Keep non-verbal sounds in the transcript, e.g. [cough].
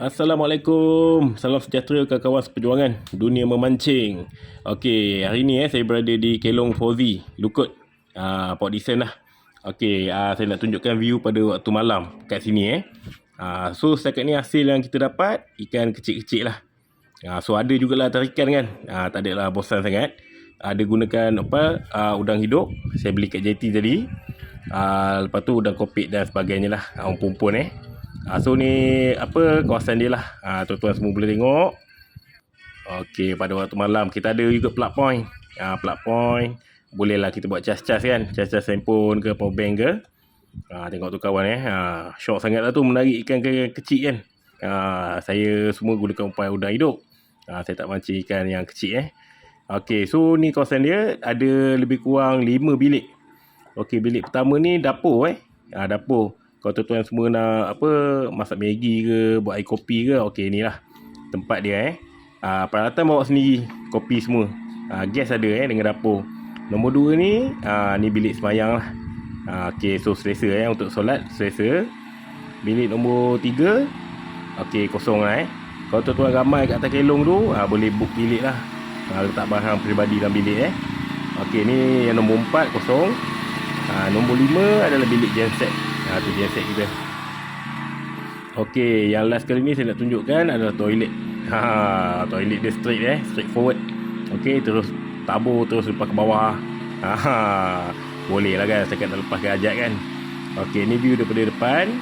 Assalamualaikum. Salam sejahtera kawan-kawan seperjuangan dunia memancing. Okey, hari ni eh saya berada di Kelong Fozi, Lukut. Ah, Port Dickson lah. Okey, ah, saya nak tunjukkan view pada waktu malam kat sini eh. Ah, so setakat ni hasil yang kita dapat ikan kecil-kecil lah. Ah, so ada jugalah tarikan kan. Ah, tak ada lah bosan sangat. Ada gunakan apa ah, udang hidup. Saya beli kat JT tadi. Ah, lepas tu udang kopit dan sebagainya lah. Ah, pumpun eh. Ha, so ni apa kawasan dia lah. Ha, tuan-tuan semua boleh tengok. Okey, pada waktu malam kita ada juga plug point. Ha, plug point. Boleh lah kita buat cas-cas kan. Cas-cas handphone ke power bank ke. Ha, tengok tu kawan eh. Ha, syok sangat lah tu menarik ikan ke kecil kan. Ha, saya semua gunakan umpan udang hidup. Ha, saya tak mancing ikan yang kecil eh. Okey, so ni kawasan dia ada lebih kurang 5 bilik. Okey, bilik pertama ni dapur eh. Ha, dapur. Kalau tuan-tuan semua nak apa masak Maggi ke, buat air kopi ke, okey inilah tempat dia eh. Ah peralatan bawa sendiri, kopi semua. Ah gas ada eh dengan dapur. Nombor dua ni, ah ni bilik semayang lah. Ah okey so selesa eh untuk solat, selesa. Bilik nombor tiga, okey kosong lah eh. Kalau tuan-tuan ramai kat atas kelong tu, ah boleh book bilik lah. Ah letak barang peribadi dalam bilik eh. Okey ni yang nombor empat kosong. Ah nombor lima adalah bilik genset. Ha, tu genset kita. Okey, yang last kali ni saya nak tunjukkan adalah toilet. Ha, [laughs] toilet dia straight eh, straight forward. Okey, terus tabur terus lepas ke bawah. Ha, [laughs] boleh lah kan setakat dah lepas ke ajak kan. Okey, ni view daripada depan.